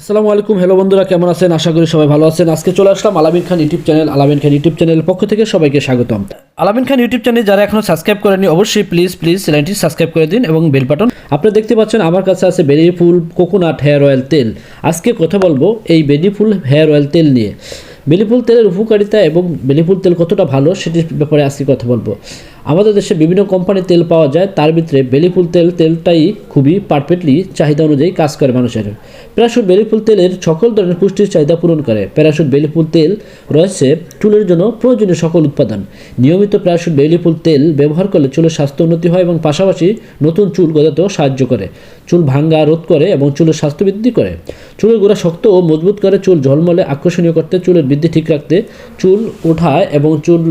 আসসালামু আলাইকুম। হ্যালো বন্ধুরা, কেমন আছেন? আশা করি সবাই ভালো আছেন। আজকে চলে আসলাম আলামিন খান ইউটিউব চ্যানেল, আলামিন খান ইউটিউব চ্যানেলের পক্ষ থেকে সবাইকে স্বাগতম। আলামিন খান ইউটিউব চ্যানেল যারা এখনও সাবস্ক্রাইব করেনি অবশ্যই প্লিজ প্লিজ চ্যানেলটি সাবস্ক্রাইব করে দিন এবং বেল বাটন আপনারা দেখতে পাচ্ছেন, আমার কাছে আছে বেরি ফুল কোকোনাট হেয়ার অয়েল তেল। আজকে কথা বলব এই বেরি ফুল হেয়ার অয়েল তেল নিয়ে। বেলিফুল তেলের উপকারিতা এবং বেলিফুল তেল কতটা ভালো, সেটির ব্যাপারে আজকে কথা বলব। আমাদের দেশে বিভিন্ন কোম্পানির তেল পাওয়া যায়, তার ভিতরে বেলিফুল তেল, তেলটাই খুবই পারফেক্টলি চাহিদা অনুযায়ী কাজ করে মানুষের। প্যারাশুট বেলিফুল তেলের সকল ধরনের পুষ্টির চাহিদা পূরণ করে। প্যারাশুট বেলিফুল তেল রয়েছে চুলের জন্য প্রয়োজনীয় সকল উৎপাদন। নিয়মিত প্যারাশুট বেলিফুল তেল ব্যবহার করলে চুলের স্বাস্থ্য উন্নতি হয় এবং পাশাপাশি নতুন চুল গজাতেও সাহায্য করে। চুল ভাঙ্গা রোধ করে এবং চুলের স্বাস্থ্য বৃদ্ধি করে। চুলের গোড়া শক্ত ও মজবুত করে, চুল ঝলমলে, আকর্ষণীয় করতে চুলের বৃদ্ধি ঠিক রাখতে চুল ওঠায় এবং চুল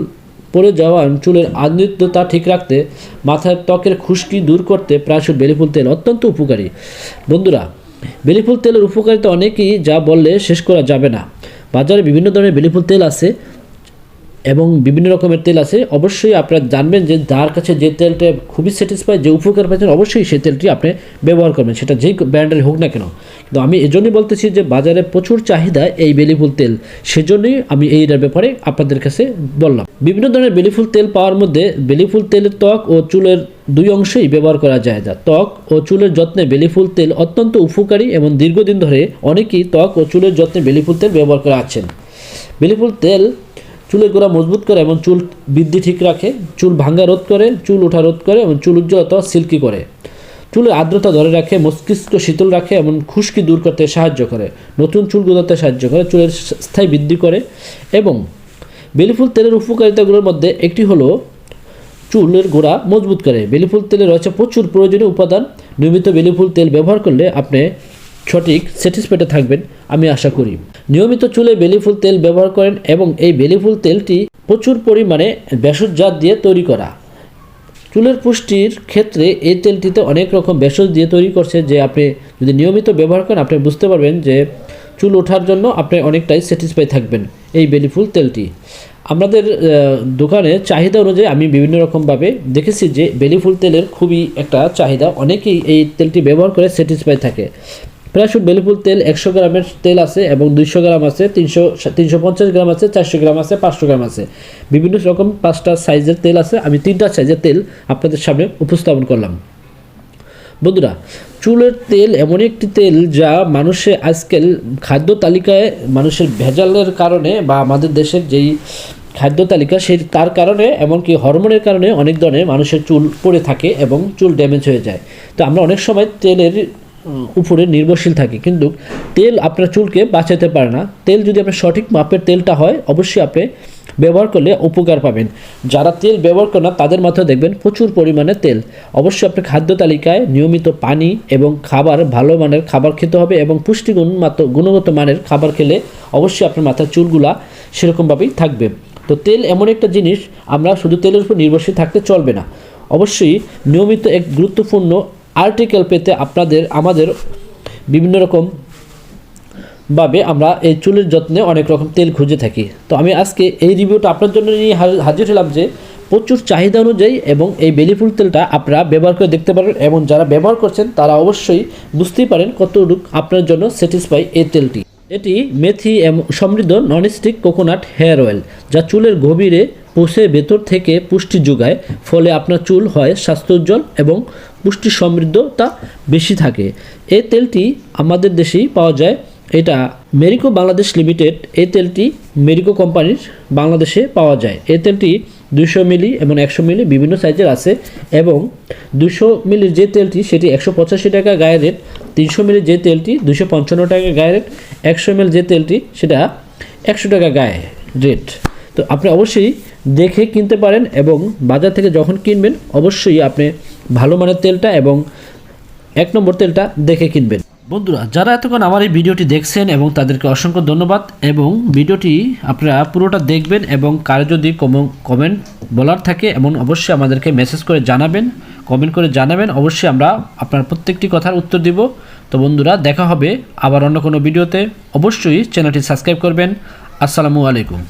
পড়ে যাওয়া চুলের আদিত্যতা ঠিক রাখতে, মাথার ত্বকের খুশকি দূর করতে প্রায়শই বেলিফুল তেল অত্যন্ত উপকারী। বন্ধুরা, বেলিফুল তেলের উপকারিতা অনেকেই যা বললে শেষ করা যাবে না। বাজারে বিভিন্ন ধরনের বেলিফুল তেল আছে। এবং বিভিন্ন রকমের তেল আছে, অবশ্যই আপনারা জানবেন যে যার কাছে যে তেলটা খুবই স্যাটিসফাই যে উপকার পাচ্ছেন অবশ্যই সেই তেলটি আপনি ব্যবহার করবেন। সেটা যেই ব্র্যান্ডের হোক না কেন। কিন্তু আমি এজন্যই বলতেছি যে বাজারে প্রচুর চাহিদা এই বেলিফুল তেল। সেজন্যই আমি এইটার ব্যাপারে আপনাদের কাছে বললাম। বিভিন্ন ধরনের বেলিফুল তেল পাওয়ার মধ্যে বেলিফুল তেলের ত্বক ও চুলের দুই অংশেই ব্যবহার করা যায় যা ত্বক ও চুলের যত্নে বেলিফুল তেল অত্যন্ত উপকারী এবং দীর্ঘদিন ধরে অনেকেই ত্বক ও চুলের যত্নে বেলিফুল তেল ব্যবহার করে আছেন। বেলিফুল তেল চুলের গোড়া মজবুত করে এবং চুল বৃদ্ধি ঠিক রাখে, চুল ভাঙ্গা রোধ করে, চুল ওঠা রোধ করে এবং চুল উজ্জ্বলতা সিল্কি করে। চুলের আর্দ্রতা ধরে রাখে, মস্তিষ্ক শীতল রাখে এবং খুশকি দূর করতে সাহায্য করে। নতুন চুল গজাতে সাহায্য করে, চুলের স্থায়ী বৃদ্ধি করে এবং বেলিফুল তেলের উপকারিতাগুলোর মধ্যে একটি হলো চুলের গোড়া মজবুত করে। বেলিফুল তেলে রয়েছে প্রচুর প্রয়োজনীয় উপাদান। নিয়মিত বেলিফুল তেল ব্যবহার করলে আপনি সঠিক স্যাটিসফাইডে থাকবেন, আমি আশা করি। নিয়মিত চুলে বেলিফুল তেল ব্যবহার করেন এবং এই বেলিফুল তেলটি প্রচুর পরিমাণে ভেষজজাত দিয়ে তৈরি করা। চুলের পুষ্টির ক্ষেত্রে এই তেলটিতে অনেক রকম ভেষজ দিয়ে তৈরি করছে যে আপনি যদি নিয়মিত ব্যবহার করেন, আপনি বুঝতে পারবেন যে চুল ওঠার জন্য আপনি অনেকটাই স্যাটিসফাই থাকবেন এই বেলিফুল তেলটি। আমাদের দোকানে চাহিদা অনুযায়ী আমি বিভিন্ন রকমভাবে দেখেছি যে বেলিফুল তেলের খুবই একটা চাহিদা। অনেকেই এই তেলটি ব্যবহার করে স্যাটিসফাই থাকে। প্রায়শুট বেলিফুল তেল একশো গ্রামের তেল আছে এবং দুইশো গ্রাম আছে, তিনশো তিনশো পঞ্চাশ গ্রাম আছে, চারশো গ্রাম আছে, পাঁচশো গ্রাম আছে। বিভিন্ন রকম পাঁচটা সাইজের তেল আছে। আমি তিনটা সাইজের তেল আপনাদের সামনে উপস্থাপন করলাম। বন্ধুরা, চুলের তেল এমন একটি তেল যা মানুষে আজকাল খাদ্য তালিকায় মানুষের ভেজালের কারণে বা আমাদের দেশের যেই খাদ্য তালিকা, সেই তার কারণে এমনকি হরমোনের কারণে অনেক ধরনের মানুষের চুল পড়ে থাকে এবং চুল ড্যামেজ হয়ে যায়। তো আমরা অনেক সময় তেলের উপরে নির্ভরশীল থাকে। কিন্তু তেল আপনার চুলকে বাঁচাতে পারে না। তেল যদি আপনার সঠিক মাপের তেলটা হয়, অবশ্যই আপনি ব্যবহার করলে উপকার পাবেন। যারা তেল ব্যবহার করে না, তাদের মাথায় দেখবেন প্রচুর পরিমাণে তেল। অবশ্যই আপনি খাদ্য তালিকায় নিয়মিত পানি এবং খাবার, ভালো মানের খাবার খেতে হবে এবং পুষ্টিগুণ মাত্র, গুণগত মানের খাবার খেলে অবশ্যই আপনার মাথার চুলগুলা সেরকমভাবেই থাকবে। তো তেল এমন একটা জিনিস, আমরা শুধু তেলের উপর নির্ভরশীল থাকতে চলবে না। অবশ্যই নিয়মিত এক গুরুত্বপূর্ণ আর্টিকেল পেতে আপনাদের, আমাদের বিভিন্ন রকম ভাবে আমরা এই চুলের যত্নে অনেক রকম তেল খুঁজে থাকি। তো আমি আজকে এই রিভিউটা আপনার জন্য নিয়ে হাজির হলাম যে প্রচুর চাহিদা অনুযায়ী এবং এই বেলিফুল তেলটা আপনারা ব্যবহার করে দেখতে পারেন এবং যারা ব্যবহার করছেন তারা অবশ্যই বুঝতেই পারেন কতটুকু আপনার জন্য স্যাটিসফাই এই তেলটি। এটি মেথি এবং সমৃদ্ধ ননস্টিক কোকোনাট হেয়ার অয়েল যা চুলের গভীরে পৌঁছে ভেতর থেকে পুষ্টি যোগায়, ফলে আপনার চুল হয় স্বাস্থ্যোজ্জ্বল এবং পুষ্টি সমৃদ্ধতা বেশি থাকে। এই তেলটি আমাদের দেশেই পাওয়া যায়। এটা মেরিকো বাংলাদেশ লিমিটেড এই তেলটি মেরিকো কোম্পানির বাংলাদেশে পাওয়া যায়। এই তেলটি দুশো মিলি এবং একশো মিলি বিভিন্ন সাইজের আছে এবং দুশো মিলির যে তেলটি সেটি একশো পঁচাশি টাকা গায়ে রেট, তিনশো মিলির যে তেলটি দুশো পঞ্চান্ন টাকা গায়ে রেট, একশো মিল যে তেলটি সেটা একশো টাকা গায়ে রেট। তো আপনি অবশ্যই দেখে কিনতে পারেন এবং বাজার থেকে যখন কিনবেন, অবশ্যই আপনি ভালো মানের তেলটা এবং এক নম্বর তেলটা দেখে কিনবেন। বন্ধুরা, যারা এতক্ষণ আমার এই ভিডিওটি দেখছেন এবং তাদেরকে অসংখ্য ধন্যবাদ এবং ভিডিওটি আপনারা পুরোটা দেখবেন এবং কারও যদি কমেন্ট বলার থাকে, এমন অবশ্যই আমাদেরকে মেসেজ করে জানাবেন কমেন্ট করে জানাবেন। অবশ্যই আমরা আপনার প্রত্যেকটি কথার উত্তর দিব। তো বন্ধুরা, দেখা হবে আবার অন্য কোনো ভিডিওতে। অবশ্যই চ্যানেলটি সাবস্ক্রাইব করবেন। আসসালামু আলাইকুম।